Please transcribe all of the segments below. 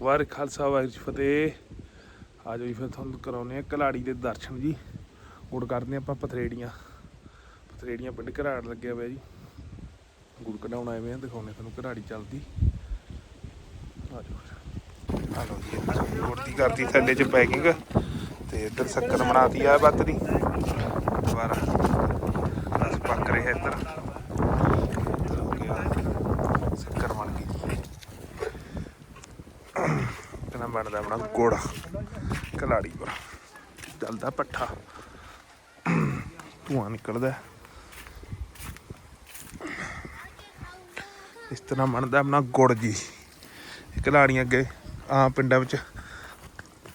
ਵਾਹਿਗੁਰੂ ਖਾਲਸਾ, ਵਾਹਿਗੁਰੂ ਜੀ ਫਤਿਹ। ਆਜੋ ਜੀ ਫਿਰ ਤੁਹਾਨੂੰ ਕਰਾਉਨੇ ਆ ਕਲਾੜੀ ਦੇ ਦਰਸ਼ਨ ਜੀ। ਗੁੜ ਕਰਦੇ ਆਪਾਂ ਪਥਰੇੜੀਆਂ। ਪਥਰੇੜੀਆਂ ਪਿੰਡ ਘਰਾੜ ਲੱਗਿਆ ਹੋਇਆ ਜੀ। ਗੁੜ ਕਢਾਉਣ ਆਏ ਵੇ ਆ ਦਿਖਾਉਨੇ ਤੁਹਾਨੂੰ ਘਰਾੜੀ ਚੱਲਦੀ। ਆਜੋ ਆ ਲਓ ਜੀ ਗੁੜ ਦੀ ਕਰਦੀ ਥੱਲੇ ਚ ਪੈਕਿੰਗ। ਤੇ ਇੱਧਰ ਸ਼ੱਕਰ ਬਣਾਤੀ ਆ ਬੱਤ ਦੀ। ਦੁਬਾਰਾ। ਬਸ ਪੱਕ ਰਿਹਾ ਇੱਧਰ ਹੋ ਗਿਆ ਸ਼ੱਕਰ ਬਣ ਗਈ ਜੀ ਕਿੰਨਾ ਬਣਦਾ ਆਪਣਾ ਗੁੜ ਕਲਾੜੀ ਪਰ ਚੱਲਦਾ ਪੱਠਾ। ਧੂਆਂ ਨਿਕਲਦਾ। ਇਸ ਤਰ੍ਹਾਂ ਬਣਦਾ ਆਪਣਾ ਗੁੜ ਜੀ। ਕਲਾੜੀਆਂ ਅੱਗੇ ਆ ਪਿੰਡਾਂ ਵਿੱਚ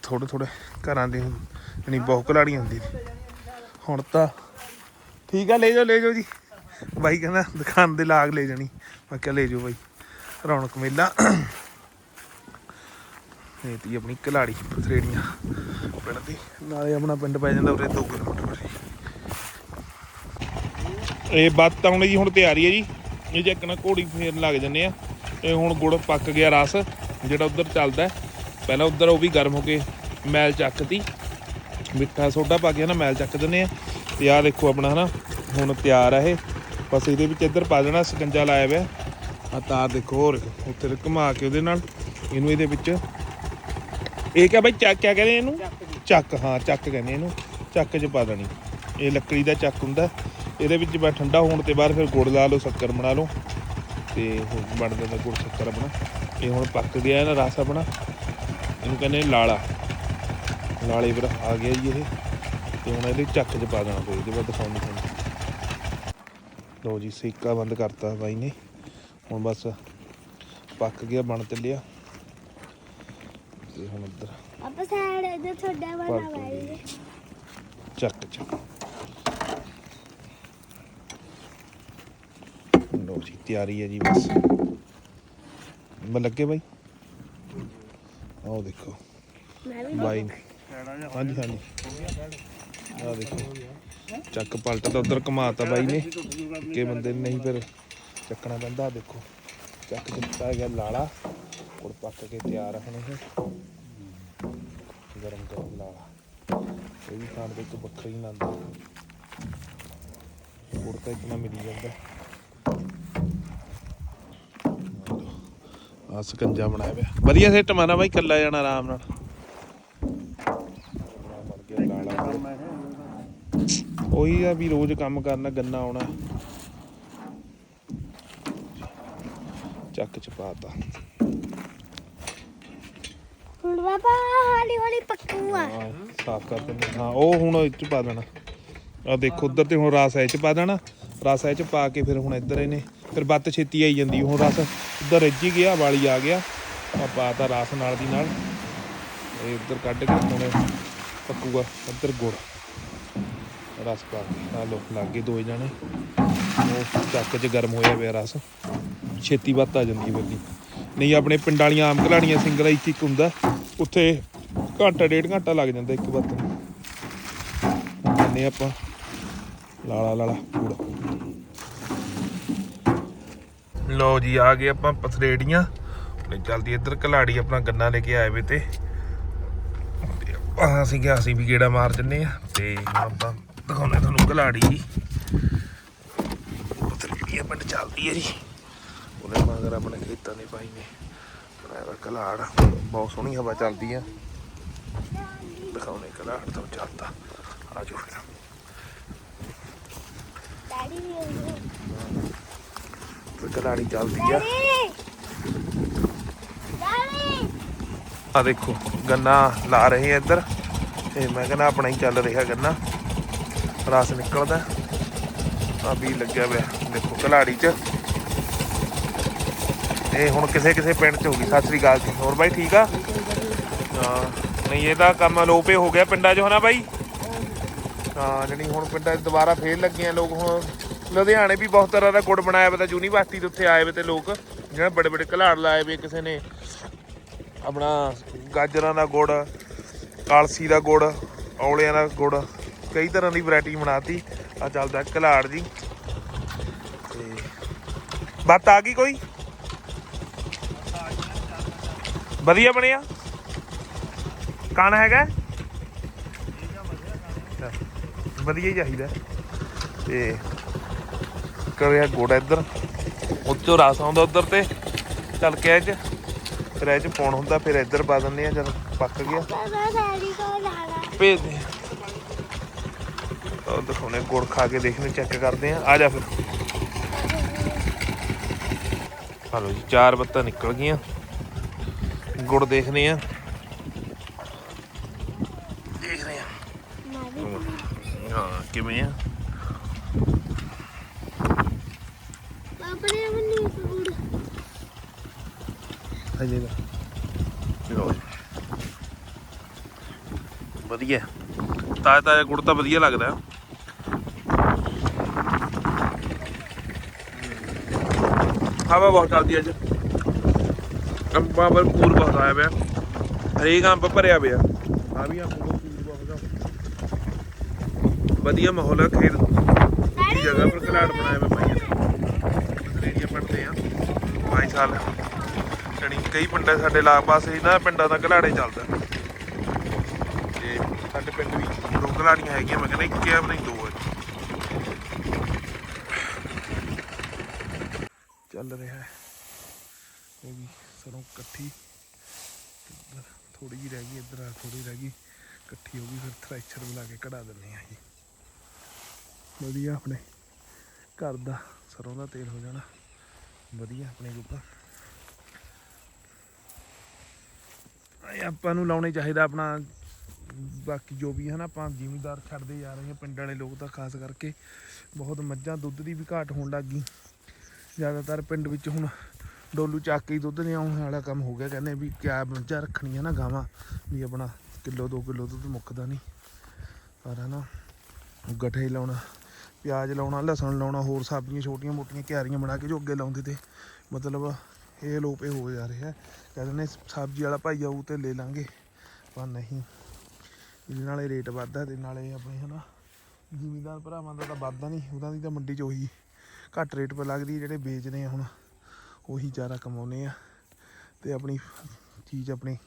ਥੋੜੇ ਥੋੜੇ ਘਰਾਂ ਦੇ ਯਾਨੀ ਬਹੁਤ ਕਲਾੜੀਆਂ ਹੁੰਦੀ ਹੁਣ ਤਾਂ ਠੀਕ ਆ, ਲੈ ਜਾਓ ਲੈ ਜਾਓ ਜੀ। ਬਾਈ ਕਹਿੰਦਾ ਦੁਕਾਨ ਦੇ ਲਾਗ ਲੈ ਜਾਣੀ। ਮੈਂ ਕਿਹਾ ਲੈ ਜਾਓ ਬਾਈ। ਰੌਣਕ ਮੇਲਾ। ਤੀ ਆਪਣੀ ਕਲਾੜੀ ਪਥਰੇੜੀਆਂ ਪਿੰਡ ਦੀ। ਨਾਲੇ ਆਪਣਾ ਪਿੰਡ ਪੈ ਜਾਂਦਾ ਉਰੇ 2 ਕਿਲੋਮੀਟਰ ਪਰੇ ਇਹ ਬੱਤ ਆਉਣੀ ਜੀ, ਹੁਣ ਤਿਆਰੀ ਹੈ ਜੀ। ਇਹ ਜੇ ਨਾ ਘੋੜੀ ਫੇਰਨ ਲੱਗ ਜੰਨੇ ਆ ਇਹ ਹੁਣ ਗੁੜ ਪੱਕ ਗਿਆ ਰਸ, ਜਿਹੜਾ ਉਧਰ ਚੱਲਦਾ। ਪਹਿਲਾਂ ਉਧਰ ਉਹ ਵੀ ਗਰਮ ਹੋ ਕੇ ਮੈਲ ਚੱਕਤੀ। ਮਿੱਠਾ ਸੋਡਾ ਪਾ ਕੇ ਨਾ ਮੈਲ ਚੱਕ ਦਿੰਨੇ ਆ। ਤੇ ਆਹ ਦੇਖੋ ਆਪਣਾ ਹਨਾ, ਹੁਣ ਤਿਆਰ ਆ ਇਹ। ਬਸ ਇਹਦੇ ਵਿੱਚ ਇੱਧਰ ਪਾ ਦੇਣਾ, ਸਕੰਜਾ ਲਾਇਆ ਹੋਇਆ। ਆ ਤਾਰ ਦੇਖੋ ਹੋਰ, ਉੱਥੇ ਘੁਮਾ ਕੇ ਉਹਦੇ ਨਾਲ। ਇਹਨੂੰ ਇਹਦੇ ਵਿੱਚ ਇਹ ਕਿਆ ਬਾਈ ਚੱਕ ਕਿਆ ਕਹਿੰਦੇ ਇਹਨੂੰ? ਚੱਕ ਹਾਂ ਚੱਕ ਕਹਿੰਦੇ ਇਹਨੂੰ। ਚੱਕ 'ਚ ਪਾ ਦੇਣੀ। ਇਹ ਲੱਕੜੀ ਦਾ ਚੱਕ ਹੁੰਦਾ। ਇਹਦੇ ਵਿੱਚ ਬਾ ਠੰਡਾ ਹੋਣ ਤੇ ਬਾਅਦ ਫਿਰ ਗੁੜ ਲਾ ਲਓ ਸ਼ੱਕਰ ਬਣਾ ਲਓ। ਤੇ ਬਣ ਜਾਂਦਾ ਗੁੜ ਸ਼ੱਕਰ ਆਪਣਾ। ਇਹ ਹੁਣ ਪੱਕ ਗਿਆ ਇਹਦਾ ਰਸ ਆਪਣਾ। ਇਹਨੂੰ ਕਹਿੰਦੇ ਲਾਲਾ। ਲਾਲੇ ਪਰ ਆ ਗਿਆ ਜੀ ਇਹ। ਤੇ ਹੁਣ ਇਹਦੇ ਚੱਕ 'ਚ ਪਾ ਦੇਣਾ ਕੋਈ ਇਹਦੇ ਬਾਅਦ ਦਿਖਾਉਂਦੀ ਤੁਹਾਨੂੰ। ਲਓ ਜੀ ਸੇਕਾ ਬੰਦ ਕਰਤਾ ਬਾਈ ਨੇ। ਹੁਣ ਬਸ ਪੱਕ ਗਿਆ ਬਣ ਚੱਲਿਆ ਤੇ ਹੁਣ ਇੱਧਰ ਆਪਾਂ ਸਾਈਡ ਇਧਰ ਤੁਹਾਡਾ ਬਣਾ ਵਾਲੀ ਚੱਕ ਚੱਕ। ਲਓ ਜੀ ਤਿਆਰੀ ਹੈ ਜੀ ਬਸ। ਮੈਂ ਲੱਗੇ ਬਾਈ? ਆਓ ਦੇਖੋ। ਮੈਂ ਵੀ ਬਾਈ। ਹਾਂਜੀ ਹਾਂਜੀ। ਆਹ ਦੇਖੋ। ਚੱਕ ਪਲਟ ਤਾਂ ਉਧਰ ਘਮਾਤਾ ਬਾਈ ਨੇ। ਕਿ ਬੰਦੇ ਨਹੀਂ ਫਿਰ ਚੱਕਣਾ ਪੈਂਦਾ ਆਹ ਦੇਖੋ। ਚੱਕ ਦਿੱਤਾ ਗਿਆ ਲਾਲਾ। ਔਰ ਪੱਕ ਕੇ ਤਿਆਰ ਆ ਹੁਣ ਇਹ। ਗਰਮ ਗਰਮ ਲਾਲਾ ਇਹ ਵੀ ਖਾਣ ਦੇ ਇੱਕ ਵੱਖਰਾ ਹੀ ਆਨੰਦ ਆ। ਤਾਂ ਇਤਨਾ ਮਿਲੀ ਜਾਂਦਾ। ਆ ਸਕੰਜਾ ਬਣਾਇਆ ਪਿਆ। ਵਧੀਆ ਸੈੱਟ ਮਾਰਾ ਬਾਈ ਕੱਲਾ ਜਾਣਾ ਆਰਾਮ ਨਾਲ। ਉਹੀ ਆ ਵੀ ਰੋਜ਼ ਕੰਮ ਕਰਨਾ, ਗੰਨਾ ਆਉਣਾ। ਚੱਕ ਚ ਪਾਤਾ ਹੁਣ ਬਾਬਾ, ਹੌਲੀ ਹੌਲੀ ਪੱਕੂਆ। ਸਾਫ਼ ਕਰ ਦਿੰਦੇ ਹਾਂ। ਉਹ ਹੁਣ ਇਹ ਚ ਪਾ ਦੇਣਾ। ਆ ਦੇਖੋ, ਉਧਰ ਤੇ ਹੁਣ ਰਸ ਇਹ ਚ ਪਾ ਦੇਣਾ। ਰਸ ਇਹ ਚ ਪਾ ਕੇ ਫਿਰ ਹੁਣ ਇੱਧਰ ਇਹਨੇ ਫਿਰ ਬੱਤ ਛੇਤੀ ਆਈ ਜਾਂਦੀ ਹੁਣ ਰਸ ਉਧਰ ਰਿੱਝ ਹੀ ਗਿਆ, ਵਾਲੀ ਆ ਗਿਆ। ਆ ਪਾਤਾ ਰਸ ਨਾਲ ਦੀ ਨਾਲ। ਇਹ ਉੱਧਰ ਕੱਢ ਕੇ ਹੁਣ ਪੱਕੂਗਾ, ਇੱਧਰ ਗੁੜ। ਰਸ ਪਾ ਕੇ। ਆ ਲੋ ਲੱਗੇ ਦੋ ਜਾਣੇ। ਉਹ ਚੱਕ 'ਚ ਗਰਮ ਹੋਇਆ ਪਿਆ ਰਸ। ਛੇਤੀ ਵੱਤ ਆ ਜਾਂਦੀ ਹੈ ਨਹੀਂ, ਆਪਣੇ ਪਿੰਡ ਵਾਲੀਆਂ ਆਮ ਘਲਾੜੀਆਂ ਸਿੰਗਲ ਇੱਕ ਇੱਕ ਹੁੰਦਾ, ਉੱਥੇ ਘੰਟਾ, ਡੇਢ ਘੰਟਾ ਲੱਗ ਜਾਂਦਾ ਇੱਕ ਵੱਤ ਨੂੰ ਹੁਣ ਆਪਾਂ ਲਾਲਾ ਲਾਲਾ ਪੂੜਾ ਲੋ ਜੀ, ਆ ਗਏ ਆਪਾਂ ਪਥਰੇੜੀਆਂ। ਤੇ ਜਲਦੀ ਇੱਧਰ ਕਲਾੜੀ ਆਪਣਾ ਗੰਨਾ ਲੈ ਕੇ ਆਏ ਵੇ ਤੇ। ਅਸੀਂ ਕਿਹਾ, ਅਸੀਂ ਵੀ ਗੇੜਾ ਮਾਰ ਜੰਨੇ ਆ। ਤੇ ਆਪਾਂ ਦਿਖਾਉਂਦੇ ਤੁਹਾਨੂੰ ਕਲਾੜੀ ਜੀ ਪਥਰੇੜੀਆਂ ਪਿੰਡ ਚੱਲਦੀ ਹੈ ਜੀ। ਉਹਨੇ ਮਗਰ ਆਪਣੇ ਖੇਤਾਂ ਦੇ ਭਾਈ ਨੇ। ਬਣਾਇਆ ਕਲਾੜ ਬਹੁਤ ਸੋਹਣੀ ਹਵਾ ਚੱਲਦੀ ਆ। ਦਿਖਾਉਣੇ ਕਲਾੜ ਤਾਂ ਚੱਲਦਾ। ਆ ਜਾਓ ਫਿਰ। ਡੈਡੀ ਵੀ ਕਲਾੜੀ ਚੱਲਦੀ ਆ। ਆ ਦੇਖੋ ਗੰਨਾ ਲਾ ਰਹੇ ਆ ਇੱਧਰ। ਤੇ ਮੈਂ ਕਹਿੰਦਾ ਆਪਣਾ ਹੀ ਚੱਲ ਰਿਹਾ ਗੰਨਾ। ਰਸ ਨਿਕਲਦਾ। ਆ ਵੀ ਲੱਗਿਆ ਹੋਇਆ ਦੇਖੋ ਕਲਾੜੀ 'ਚ। ਇਹ ਹੁਣ ਕਿਸੇ ਕਿਸੇ ਪਿੰਡ 'ਚ ਹੋ ਗਈ, ਸਤਿ ਸ੍ਰੀ ਅਕਾਲ ਜੀ। ਹੋਰ ਬਾਈ, ਠੀਕ ਆ? ਹਾਂ, ਨਹੀਂ, ਇਹ ਤਾਂ ਕੰਮ ਲੋਪੇ ਹੋ ਗਿਆ ਪਿੰਡਾਂ 'ਚ, ਹਨਾ ਬਾਈ? ਹਾਂ ਜਿਹੜੀ ਹੁਣ ਪਿੰਡਾਂ 'ਚ ਦੁਬਾਰਾ ਫੇਰ ਲੱਗੇ ਆ ਲੋਕ, ਹੁਣ ਲੁਧਿਆਣੇ ਵੀ ਬਹੁਤ ਤਰ੍ਹਾਂ ਦਾ ਗੁੜ ਬਣਾਇਆ ਵਾ ਯੂਨੀਵਰਸਿਟੀ ਦੇ ਉੱਥੇ ਆਏ ਵੇ ਤੇ ਲੋਕ, ਜਿਹੜਾ ਬੜੇ ਬੜੇ ਘਲਾੜ ਲਾਏ ਵੇ ਕਿਸੇ ਨੇ। ਆਪਣਾ ਗਾਜਰਾਂ ਦਾ ਗੁੜ, ਕਾਲਸੀ ਦਾ ਗੁੜ, ਔਲਿਆਂ ਦਾ ਗੁੜ, ਕਈ ਤਰ੍ਹਾਂ ਦੀ ਵੈਰਾਈਟੀ ਬਣਾਤੀ। ਆ ਚੱਲਦਾ ਘਲਾੜ ਜੀ। ਤੇ, ਬਾਤ ਆ ਗਈ ਕੋਈ? ਵਧੀਆ ਬਣਿਆ। ਕਣ ਹੈਗਾ। ਵਧੀਆ ਹੀ ਚਾਹੀਦਾ। ਤੇ ਕਰਿਆ ਗੋੜਾ ਇੱਧਰ। ਉੱਚੋਂ ਰਸ ਆਉਂਦਾ ਉੱਧਰ ਤੇ। ਚੱਲ ਕੇ ਇਹ ਫਿਰ ਇਹ ਚ ਪਾਉਣ ਹੁੰਦਾ, ਫਿਰ ਇੱਧਰ ਪਾ ਦਿੰਦੇ ਆ। ਜਦ ਪੱਕ ਗਿਆ। ਮੈਂ ਡੈਡੀ ਕੋਲ ਭੇਜ ਦੇ ਉਹ ਦਿਖਾਉਣੇ, ਗੁੜ ਖਾ ਕੇ ਦੇਖਨੇ ਚੈੱਕ ਕਰਦੇ ਆ। ਆ ਜਾ ਫਿਰ। ਹਲੋ ਜੀ, ਚਾਰ ਬੱਤਾਂ ਨਿਕਲ ਗਈਆਂ। ਗੁੜ ਦੇਖਦੇ ਆ। ਦੇਖਦੇ ਆ। ਹਾਂ ਕਿਵੇਂ ਆ? ਆਪਣੇ ਬੰਨੀ ਫੂਡ ਅਜੇ ਦਾ ਜੀ। ਵਧੀਆ। ਤਾਜ਼ਾ ਤਾਜ਼ਾ ਗੁੜ ਤਾਂ ਵਧੀਆ ਲੱਗਦਾ। ਹਵਾ ਬਹੁਤ ਚੱਲਦੀ ਅੱਜ। ਅੰਬਾਂ ਪਰ ਪੂਰ ਬਹੁਤ ਆਇਆ ਪਿਆ। ਹਰੇਕ ਅੰਬ ਭਰਿਆ ਪਿਆ। ਆ ਵੀ ਅੰਬ ਪੂਰ ਬਹੁਤ ਆ। ਵਧੀਆ ਮਾਹੌਲ ਹੈ ਖੇਤ ਦੀ ਜਗ੍ਹਾ ਪਰ ਘਲਾੜ ਬਣਾਇਆ ਭਾਈਆਂ ਨੇ ਏਰੀਆ ਪੜਦੇ ਆ। ਪੰਜ ਸਾਲ ਜਣੀ ਕਈ ਪਿੰਡਾਂ ਸਾਡੇ ਲਾਗ ਪਾਸੇ ਇਹਨਾਂ ਪਿੰਡਾਂ ਦਾ ਘਲਾੜੇ ਚੱਲਦਾ। ਤੇ ਸਾਡੇ ਪਿੰਡ ਵੀ ਦੋ ਘਲਾੜੀਆਂ ਹੈਗੀਆਂ ਮੈਂ ਕਹਿੰਦਾ ਇੱਕ ਆ ਨਹੀਂ ਦੋ ਹੈ ਚੱਲ ਰਿਹਾ ਹੈ। ਉਹ ਵੀ ਸਰੋਂ ਇਕੱਠੀ। ਥੋੜੀ ਜਿਹੀ ਰਹਿ ਗਈ, ਇੱਧਰ ਆ ਥੋੜੀ ਰਹਿ ਗਈ। ਇਕੱਠੀ ਹੋ ਗਈ, ਫਿਰ ਥ੍ਰੈਸ਼ਰ ਬੁਲਾ ਕੇ ਕਢਾ ਦਿੰਦੇ ਆ ਜੀ। ਵਧੀਆ ਆਪਣੇ ਘਰ ਦਾ ਸਰੋਂ ਦਾ ਤੇਲ ਹੋ ਜਾਣਾ। ਵਧੀਆ ਆਪਣੇ ਜੋਗਾ ਆਪਾਂ ਨੂੰ ਲਾਉਣੇ ਚਾਹੀਦਾ ਆਪਣਾ, ਬਾਕੀ ਜੋ ਵੀ ਹੈ ਨਾ, ਆਪਾਂ ਜ਼ਿਮੀਦਾਰ ਛੱਡਦੇ ਜਾ ਰਹੇ ਹਾਂ, ਪਿੰਡ ਵਾਲੇ ਲੋਕ ਤਾਂ ਖਾਸ ਕਰਕੇ ਬਹੁਤ ਮੱਝਾਂ ਦੁੱਧ ਦੀ ਵੀ ਘਾਟ ਹੋਣ ਲੱਗ ਗਈ। ਜ਼ਿਆਦਾਤਰ ਪਿੰਡ ਵਿੱਚ ਹੁਣ ਡੋਲੂ ਚੱਕ ਕੇ ਹੀ ਦੁੱਧ ਲਿਆਉਣ ਵਾਲਾ ਕੰਮ ਹੋ ਗਿਆ, ਕਹਿੰਦੇ ਵੀ ਕਿਆ ਮੰਝਾ ਰੱਖਣੀ ਹੈ ਨਾ ਗਾਵਾਂ, ਵੀ ਆਪਣਾ ਕਿਲੋ 2 ਕਿਲੋ ਦੁੱਧ ਮੁੱਕਦਾ ਨਹੀਂ। ਪਰ ਹੈ ਨਾ ਗੱਠੇ ਲਾਉਣਾ, ਪਿਆਜ਼ ਲਾਉਣਾ, ਲਸਣ ਲਾਉਣਾ, ਹੋਰ ਸਬਜ਼ੀਆਂ ਛੋਟੀਆਂ ਮੋਟੀਆਂ ਕਿਆਰੀਆਂ ਬਣਾ ਕੇ ਜੋ ਅੱਗੇ ਲਾਉਂਦੇ ਤੇ ਮਤਲਬ ਇਹ ਲੋਪੇ ਹੋ ਜਾ ਰਿਹਾ। ਕਹਿੰਦੇ ਨੇ ਸਬਜ਼ੀ ਵਾਲਾ ਭਾਈ ਆਊ ਤੇ ਲੈ ਲਾਂਗੇ, ਪਰ ਨਹੀਂ। ਇਹਦੇ ਨਾਲੇ ਰੇਟ ਵੱਧਦਾ ਤੇ ਨਾਲੇ ਆਪਣੇ ਹਨਾ, ਜ਼ਿਮੀਦਾਰ ਭਰਾਵਾਂ ਦਾ ਤਾਂ ਵੱਧਦਾ ਨਹੀਂ, ਉਹਨਾਂ ਦੀ ਤਾਂ ਮੰਡੀ 'ਚ ਉਹੀ ਘੱਟ ਰੇਟ 'ਤੇ ਲੱਗਦੀ ਜਿਹੜੇ ਵੇਚਦੇ ਆ ਹੁਣ। ਉਹੀ ਜ਼ਿਆਦਾ ਕਮਾਉਂਦੇ ਆ ਤੇ ਆਪਣੀ ਚੀਜ਼ ਆਪਣੀ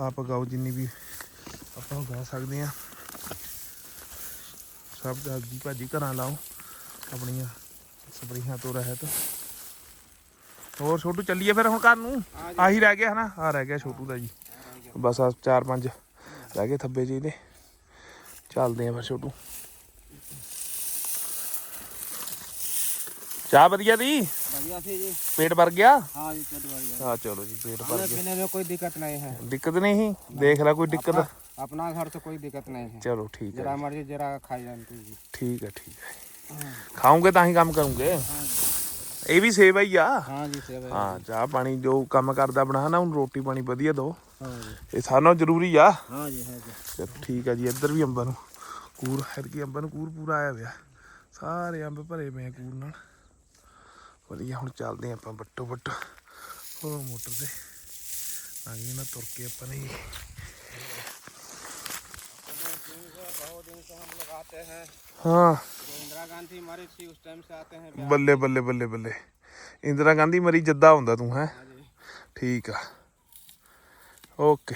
ਆਪ ਉਗਾਓ ਜਿੰਨੀ ਵੀ ਆਪਾਂ ਉਗਾ ਸਕਦੇ ਆ। ਸਭ ਸਬਜ਼ੀ ਭਾਜੀ ਘਰਾਂ ਲਾਓ ਆਪਣੀਆਂ ਸਪਰੇਹਾਂ ਤੋਂ ਰਹਿਤ। ਹੋਰ ਛੋਟੂ ਚੱਲੀਏ ਫਿਰ ਹੁਣ ਘਰ ਨੂੰ? ਆਹੀ ਰਹਿ ਗਿਆ ਹਨਾ? ਆ ਰਹਿ ਗਿਆ ਛੋਟੂ ਦਾ ਜੀ। ਬਸ ਆ ਚਾਰ ਪੰਜ ਰਹਿ ਗਏ ਥੱਬੇ ਜੀ ਇਹਦੇ। ਚੱਲਦੇ ਆ ਫਿਰ ਛੋਟੂ। ਚਾਹ ਵਧੀਆ ਦੀ बढ़िया थी जी ਪੇਟ ਭਰ ਗਿਆ हाँ जी पेट भर गया ਆ ਚਲੋ ਜੀ ਪੇਟ ਭਰ खाने ਗਿਆ पीने में कोई दिक्कत नहीं है ਦਿੱਕਤ ਨਹੀਂ ਸੀ ਦੇਖ ਲੈ ਕੋਈ ਦਿੱਕਤ अपना- अपना घर से कोई दिक्कत नहीं है ਚਲੋ ਠੀਕ ਹੈ जरा मर्जी जरा खाई जानती जी ਠੀਕ ਹੈ ਠੀਕ ਹੈ ਖਾਉਂਗੇ ਤਾਂ ਹੀ ਕੰਮ ਕਰੂੰਗੇ हाँ जी ਇਹ ਵੀ ਸੇਵਾ ਹੀ ਆ हाँ जी सेवा ਹਾਂ ਚਾਹ ਪਾਣੀ ਜੋ ਕੰਮ ਕਰਦਾ ਬਣਾ ਨਾ ਉਹਨੂੰ ਰੋਟੀ ਪਾਣੀ ਵਧੀਆ ਦੋ हाँ जी ਇਹ ਸਾਨੂੰ ਜ਼ਰੂਰੀ ਆ हाँ जी हाँ जी ਚਲੋ ਠੀਕ ਆ ਜੀ ਇੱਧਰ ਵੀ ਅੰਬਾਂ ਨੂੰ ਕੂਰ ਹਰਕੀ ਅੰਬਾਂ ਨੂੰ ਕੂਰ ਪੂਰਾ ਆਇਆ ਹੋਇਆ ਸਾਰੇ ਅੰਬ ਭਰੇ ਪਏ ਆ ਕੂਰ ਨਾਲ ਵਧੀਆ ਹੁਣ ਚੱਲਦੇ ਆਪਾਂ ਬੱਟੋ ਬੱਟ ਹੋਰ ਮੋਟਰ ਤੇ ਆਗੇ ਨਾ ਤੁਰ ਕੇ ਆਪਾਂ ਨੇ बहुत दिन से हम लोग आते हैं ਹਾਂ जो इंदिरा गांधी मरी थी उस टाइम से आते हैं ਬੱਲੇ ਬੱਲੇ ਬੱਲੇ ਬੱਲੇ ਇੰਦਰਾ ਗਾਂਧੀ ਮਰੀ ਜੱਦਾ ਹੁੰਦਾ ਤੂੰ ਹੈ हाँ जी ਠੀਕ ਆ ਓਕੇ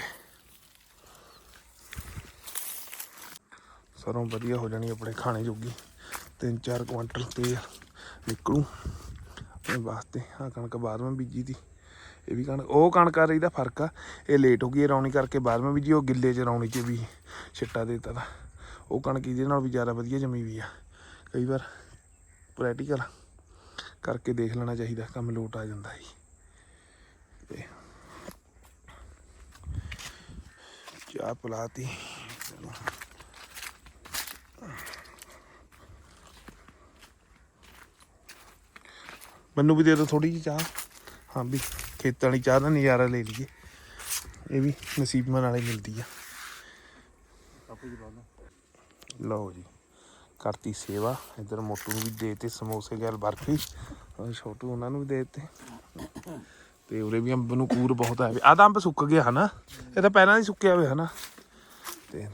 ਸਰੋਂ ਵਧੀਆ ਹੋ ਜਾਣੀ ਆਪਣੇ ਖਾਣੇ ਜੋਗੀ ਤਿੰਨ ਚਾਰ ਕੁਆਂਟਲ ਤੇਲ ਨਿਕਲੂ ਆਪਣੇ ਵਾਸਤੇ। ਆ ਕਣਕ ਬਾਅਦ ਬੀਜੀ ਦੀ। ਇਹ ਵੀ ਕਣਕ, ਉਹ ਕਣਕ ਆ ਰਹੀ ਦਾ ਫ਼ਰਕ ਆ। ਇਹ ਲੇਟ ਹੋ ਗਈ, ਇਹ ਰੌਣੀ ਕਰਕੇ ਬਾਅਦ ਬੀਜੀ, ਉਹ ਗਿੱਲੇ ਚ ਰੌਣੀ ਚ ਵੀ ਛਿੱਟਾ ਦੇ ਦਿੱਤਾ ਉਹ ਕਣਕ ਇਹਦੇ ਨਾਲ ਵੀ ਜ਼ਿਆਦਾ ਵਧੀਆ ਜਮੀ ਵੀ ਆ। ਕਈ ਵਾਰ ਪ੍ਰੈਕਟੀਕਲ ਕਰਕੇ ਦੇਖ ਲੈਣਾ ਚਾਹੀਦਾ, ਕੰਮ ਲੋਟ ਆ ਜਾਂਦਾ ਜੀ ਤੇ ਚਾਹ ਪਲਾਤੀ। ਮੈਨੂੰ ਵੀ ਦੇ ਦਿਓ ਥੋੜੀ ਜਿਹੀ ਚਾਹ। ਹਾਂ ਵੀ ਖੇਤਾਂ ਵਾਲੀ ਚਾਹ ਦਾ ਨਜ਼ਾਰਾ ਲੈ ਲਈਏ। ਇਹ ਵੀ ਨਸੀਬਾਂ ਨਾਲੇ ਮਿਲਦੀ ਆ। ਲਓ ਜੀ, ਕਰਤੀ ਸੇਵਾ। ਇਧਰ ਮੋਟੂ ਨੂੰ ਵੀ ਦੇਤੇ ਸਮੋਸੇ ਗੈਲ ਬਰਫੀ। ਔਰ ਛੋਟੂ ਉਹਨਾਂ ਨੂੰ ਵੀ ਦੇ ਦਿੱਤੇ। ਤੇ ਉਰੇ ਵੀ ਅੰਬ ਨੂੰ ਕੂਰ ਬਹੁਤ ਆਇਆ। ਆਹ ਤਾਂ ਅੰਬ ਸੁੱਕ ਗਿਆ ਹਨਾ? ਇਹ ਤਾਂ ਪਹਿਲਾਂ ਹੀ ਸੁੱਕਿਆ ਹੋਇਆ ਹਨਾ? ਤੇ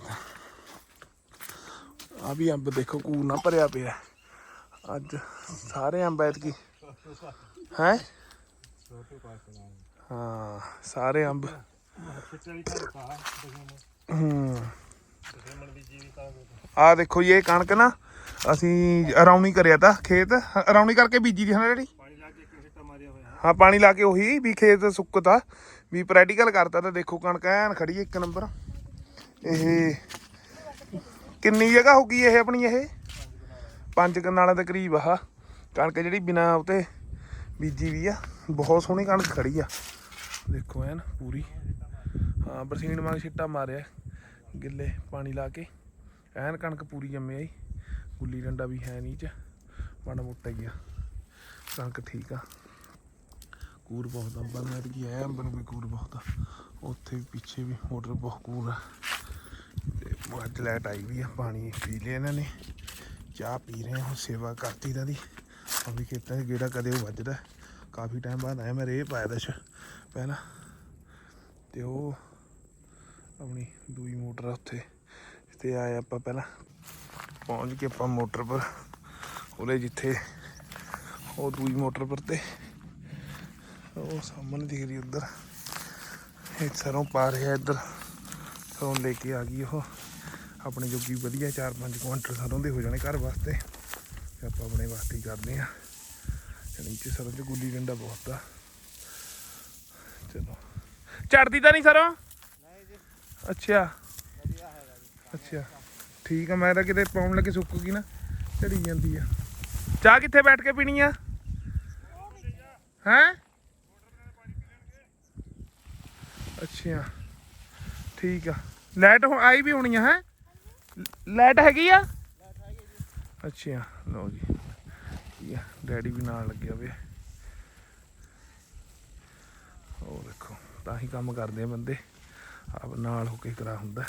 ਆ ਵੀ ਅੰਬ ਦੇਖੋ ਕੂਰ ਨਾ ਭਰਿਆ ਪਿਆ। ਅੱਜ ਸਾਰੇ ਅੰਬ ਐਤਕੀ ਹੈ? ਹਾਂ ਸਾਰੇ ਅੰਬ। ਆ ਦੇਖੋ ਇਹ ਕਣਕ ਨਾ ਅਸੀਂ ਅਰਾਉਣੀ ਕਰਿਆ ਤਾਂ ਖੇਤ। ਅਰਾਉਣੀ ਕਰਕੇ ਬੀਜੀ ਦੀ ਹਨਾ ਜਿਹੜੀ ਹਾਂ ਪਾਣੀ ਲਾ ਕੇ ਉਹੀ ਵੀ ਖੇਤ ਸੁੱਕਤਾ ਵੀ ਪ੍ਰੈਕਟੀਕਲ ਕਰਤਾ ਤਾਂ ਦੇਖੋ ਕਣਕ ਐਨ ਖੜੀ ਇੱਕ ਨੰਬਰ। ਇਹ ਕਿੰਨੀ ਜਗ੍ਹਾ ਹੋ ਗਈ ਇਹ ਆਪਣੀ ਇਹ? ਪੰਜ ਕਨਾਲਾਂ ਦੇ ਕਰੀਬ ਆ। ਕਣਕ ਜਿਹੜੀ ਬਿਨਾ ਉਤੇ ਬੀਜੀ ਵੀ ਆ। ਬਹੁਤ ਸੋਹਣੀ ਕਣਕ ਖੜੀ ਆ। ਦੇਖੋ ਐਨ, ਪੂਰੀ। ਹਾਂ, ਬਰਸੀਨ ਵਾਂਗ ਛਿੱਟਾ ਮਾਰਿਆ। ਗਿੱਲੇ ਪਾਣੀ ਲਾ ਕੇ। ਐਨ ਕਣਕ ਪੂਰੀ ਜੰਮੇ ਆਈ ਗੁੱਲੀ ਡੰਡਾ ਵੀ ਹੈ ਨਹੀਂ ਚ ਮਾੜਾ ਮੋਟਾ ਹੀ ਆ। ਕਣਕ ਠੀਕ ਆ। ਕੂਰ ਬਹੁਤ ਅੰਬਾਂ ਨੂੰ ਗਈ ਐ ਅੰਬਾਂ ਨੂੰ ਵੀ ਕੂਰ ਬਹੁਤ ਆ। ਉੱਥੇ ਵੀ ਪਿੱਛੇ ਵੀ ਮੋਟਰ ਬਹੁਤ ਕੂਰ ਆ। ਤੇ ਅੱਜ ਲੈਟ ਆਈ ਵੀ ਆ, ਪਾਣੀ ਪੀ ਲਿਆ ਇਹਨਾਂ ਨੇ। ਚਾਹ ਪੀ ਰਹੇ ਹਾਂ ਸੇਵਾ ਕਰਤੀ ਦਾ ਦੀ। ਵੀ ਖੇਤਾਂ 'ਚ ਗੇੜਾ ਕਦੇ ਉਹ ਵੱਜਦਾ। ਕਾਫੀ ਟਾਈਮ ਬਾਅਦ ਆਇਆ ਮੈਂ ਰੇ ਪਾਇਆ ਦਾ ਸ਼ ਪਹਿਲਾਂ। ਤੇ ਉਹ ਆਪਣੀ ਦੂਈ ਮੋਟਰ ਆ ਉੱਥੇ। ਤੇ ਆਏ ਆਪਾਂ ਪਹਿਲਾਂ। ਪਹੁੰਚ ਕੇ ਆਪਾਂ ਮੋਟਰ ਪਰ। ਉਹਲੇ ਜਿੱਥੇ ਉਹ ਦੂਈ ਮੋਟਰ ਪਰ ਤੇ ਉਹ ਸਾਹਮਣੇ ਦਿਖ ਰਹੀ ਉਧਰ। ਇਹ ਸਰੋਂ ਪਾ ਰਿਹਾ ਇੱਧਰ। ਸਰੋਂ ਲੈ ਕੇ ਆ ਗਈ ਉਹ। ਆਪਣੇ ਜੋਗੀ ਵਧੀਆ 4-5 ਕੁਇੰਟਲ ਸਰੋਂ ਦੇ ਹੋ ਜਾਣੇ ਘਰ ਵਾਸਤੇ। ਆਪਾਂ ਆਪਣੇ ਵਾਸਤੇ ਕਰਦੇ ਆ। ਜਾਨੀ ਕਿ ਸਰੋਂ ਚ ਗੁੱਲੀ ਡੰਡਾ ਬਹੁਤ ਆ। ਚਲੋ। ਚੜਦੀ ਤਾਂ ਨਹੀਂ ਸਰੋਂ? ਅੱਛਾ। ਅੱਛਾ। ਠੀਕ ਆ, ਮੈਂ ਤਾਂ ਕਿਤੇ ਪਾਉਣ ਲੱਗੇ ਸੁੱਕ ਗਈ ਨਾ ਝੜੀ ਜਾਂਦੀ ਆ। ਚਾਹ ਕਿੱਥੇ ਬੈਠ ਕੇ ਪੀਣੀ ਆ? ਹੈ? ਅੱਛਾ। ਠੀਕ ਆ। ਲਾਈਟ ਆਈ ਵੀ ਹੋਣੀ ਆ, ਹੈ? ਲਾਈਟ ਹੈਗੀ ਆ? ਅੱਛਾ। ਲਓ ਜੀ। ਠੀਕ ਆ, ਡੈਡੀ ਵੀ ਨਾਲ ਲੱਗਿਆ ਵੇ ਉਹ ਦੇਖੋ ਤਾਂ ਹੀ ਕੰਮ ਕਰਦੇ ਆ ਬੰਦੇ। ਆਪ ਨਾਲ ਹੋ ਕੇ ਕਰਾ ਹੁੰਦਾ।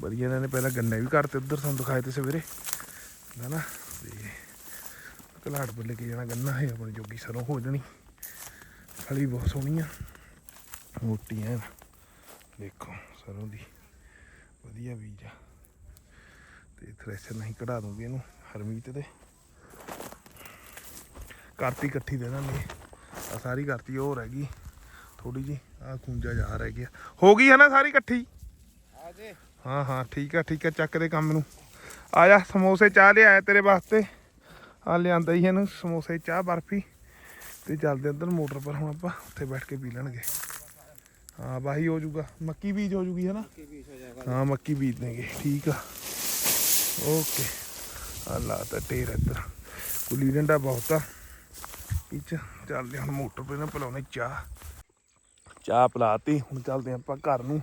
ਵਧੀਆ ਇਹਨਾਂ ਨੇ ਪਹਿਲਾਂ ਗੰਨੇ ਵੀ ਕਰਤੇ ਉੱਧਰ, ਤੁਹਾਨੂੰ ਦਿਖਾਏ ਤੇ ਸਵੇਰੇ। ਨਾ? ਤੇ ਕਲਾੜ ਪਰ ਲੈ ਕੇ ਜਾਣਾ ਗੰਨਾ ਹੈ ਆਪਣੀ ਜੋਗੀ ਸਰੋਂ ਹੋ ਜਾਣੀ। ਫਲੀ ਬਹੁਤ ਸੋਹਣੀ ਆ ਮੋਟੀ ਐ ਦੇਖੋ, ਸਰੋਂ ਦੀ ਵਧੀਆ ਬੀਜ ਆ। ਤੇ ਥ੍ਰੈਸ਼ਰ ਨਹੀਂ ਕਢਾ ਦੂੰਗੀ ਇਹਨੂੰ। ਹਰਮੀਤ ਦੇ। ਕਰਤੀ ਇਕੱਠੀ ਦੇ ਦਾਂਗੇ। ਆ ਸਾਰੀ ਕਰਤੀ ਉਹ ਰਹਿ ਗਈ। ਥੋੜੀ ਜੀ ਆ ਖੁੰਜਾ ਜਾ ਰਹਿ ਗਿਆ। ਹੋ ਗਈ ਹੈ ਨਾ ਸਾਰੀ ਇਕੱਠੀ? ਆ ਜੇ। ਹਾਂ ਹਾਂ ਠੀਕ ਆ ਠੀਕ ਆ ਚੱਕ ਦੇ ਕੰਮ ਨੂੰ। ਆ ਜਾ ਸਮੋਸੇ ਚਾਹ ਲਿਆਇਆ ਤੇਰੇ ਵਾਸਤੇ। ਆ ਲਿਆਂਦਾ ਹੀ ਇਹਨੂੰ ਸਮੋਸੇ ਚਾਹ ਬਰਫੀ। ਤੇ ਚੱਲਦੇ ਅੰਦਰ ਮੋਟਰ ਪਰ ਹੁਣ ਆਪਾਂ ਉੱਥੇ ਬੈਠ ਕੇ ਪੀ ਲੈਣਗੇ। ਹਾਂ ਬਾਹੀ ਹੋ ਜਾਊਗਾ। ਮੱਕੀ ਬੀਜ ਹੋ ਜੂਗੀ ਹੈ ਨਾ? ਹਾਂ ਮੱਕੀ ਬੀਜ ਦੇਗੇ ਠੀਕ ਆ। ਓਕੇ। ਆ ਲਾ ਤਾਂ ਟੇਰ ਇੱਧਰ। ਗੁੱਲੀ ਡੰਡਾ ਬਹੁਤ। ਆ ਚੱਲਦੇ ਹੁਣ ਮੋਟਰ ਤੇ ਨਾ ਪਿਲਾਉਣੇ ਚਾਹ। ਚਾਹ ਪਿਲਾਤੀ, ਹੁਣ ਚੱਲਦੇ ਆਪਾਂ ਘਰ ਨੂੰ।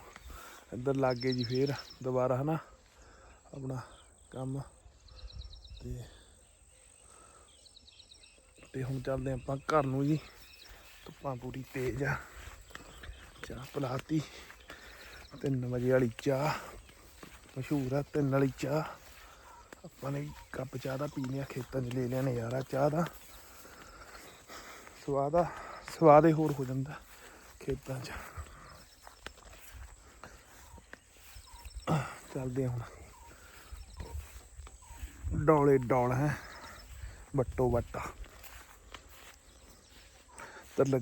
ਇੱਧਰ ਲੱਗ ਜੀ ਫੇਰ ਦੁਬਾਰਾ ਹਨਾ, ਆਪਣਾ ਕੰਮ। ਤੇ ਤੇ ਹੁਣ ਚੱਲਦੇ ਆਪਾਂ ਘਰ ਨੂੰ ਜੀ। ਧੁੱਪਾਂ ਪੂਰੀ ਤੇਜ਼ ਆ। ਚਾਹ ਪਿਲਾਤੀ। 3 ਵਜੇ ਵਾਲੀ ਚਾਹ। ਮਸ਼ਹੂਰ ਆ, ਤਿੰਨ ਵਾਲੀ ਚਾਹ। ਆਪਾਂ ਨੇ ਕੱਪ ਚਾਹ ਦਾ ਪੀ ਲਿਆ, ਖੇਤਾਂ 'ਚ ਲੈ ਲਿਆ ਨਜ਼ਾਰਾ, ਚਾਹ ਦਾ। ਸਵਾਦ ਆ, ਸਵਾਦ ਹੀ ਹੋਰ ਹੋ ਜਾਂਦਾ ਖੇਤਾਂ 'ਚ। ਚੱਲਦੇ ਹੁਣ। ਡੋਲੇ ਡੋਲ ਹੈ ਬੱਟੋ ਬੱਟਾ ਤਾਂ ਲੱਗੇ